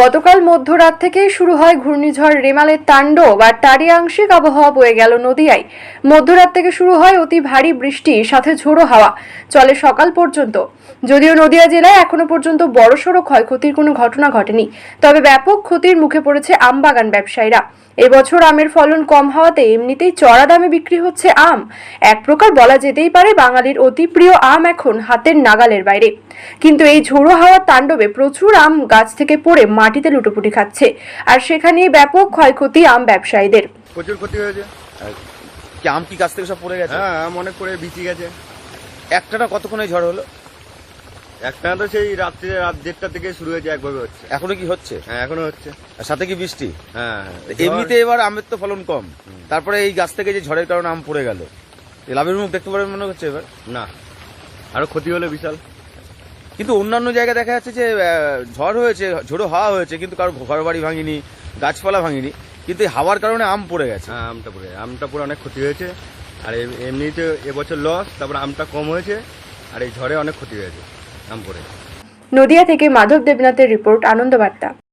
গতকাল মধ্যরাত থেকেই শুরু হয় ঘূর্ণিঝড় রেমালের তাণ্ডব আর তারই আংশিক আবহাওয়া বয়ে গেল নদিয়ায়। মধ্যরাত থেকে শুরু হয় অতি ভারী বৃষ্টি, সাথে ঝোড়ো হাওয়া। চলে সকাল পর্যন্ত। যদিও নদিয়া জেলায় এখনও পর্যন্ত বড়সড় ক্ষয়ক্ষতির কোনো ঘটনা ঘটেনি, তবে ব্যাপক ক্ষতির মুখে পড়েছে আম বাগান ব্যবসায়ীরা। এবছর আমের ফলন কম হওয়াতে এমনিতেই চড়া দামে বিক্রি হচ্ছে আম। এক প্রকার বলা যেতেই পারে বাঙালির অতি প্রিয় আম এখন হাতের নাগালের বাইরে। কিন্তু এই ঝোড়ো হাওয়ার তাণ্ডবে প্রচুর আম গাছ থেকে পড়ে মাটিতে লুটোপুটি খাচ্ছে। আর সেখানেই ব্যাপক ক্ষয়ক্ষতি আম ব্যবসায়ীদের। প্রচুর ক্ষতি হয়েছে। আর কি আম কি গাছ থেকে সব পড়ে গেছে? হ্যাঁ আম অনেক করে বিচি গেছে। একটানা কতক্ষণে ঝড় হলো? একটা তো সেই রাত্রে রাত দেড়টা থেকে শুরু হয়েছে একভাবে হচ্ছে। এখনও কি হচ্ছে? হ্যাঁ এখনও হচ্ছে। আর সাথে কি বৃষ্টি? হ্যাঁ এমনিতে এবার আমের তো ফলন কম। তারপরে এই গাছ থেকে যে ঝড়ের কারণে আম পড়ে গেল। লাভের মুখ দেখতে পারবেন মনে হচ্ছে এবার? না। আরও ক্ষতি হলো বিশাল। কিন্তু অন্যান্য জায়গায় দেখা যাচ্ছে যে ঝড় হয়েছে ঝোড়ো হাওয়া হয়েছে কিন্তু কারও ঘর বাড়ি ভাঙিনি গাছপালা ভাঙিনি কিন্তু এই হাওয়ার কারণে আম পড়ে গেছে। হ্যাঁ আমটা পড়ে আমটা পড়ে অনেক ক্ষতি হয়েছে। আর এম- এমনিতে এবছর লস তারপর আমটা কম হয়েছে আর এই ঝড়ে অনেক ক্ষতি হয়েছে আম পড়ে। নদিয়া থেকে মাধব দেবনাথের রিপোর্ট আনন্দবার্তা।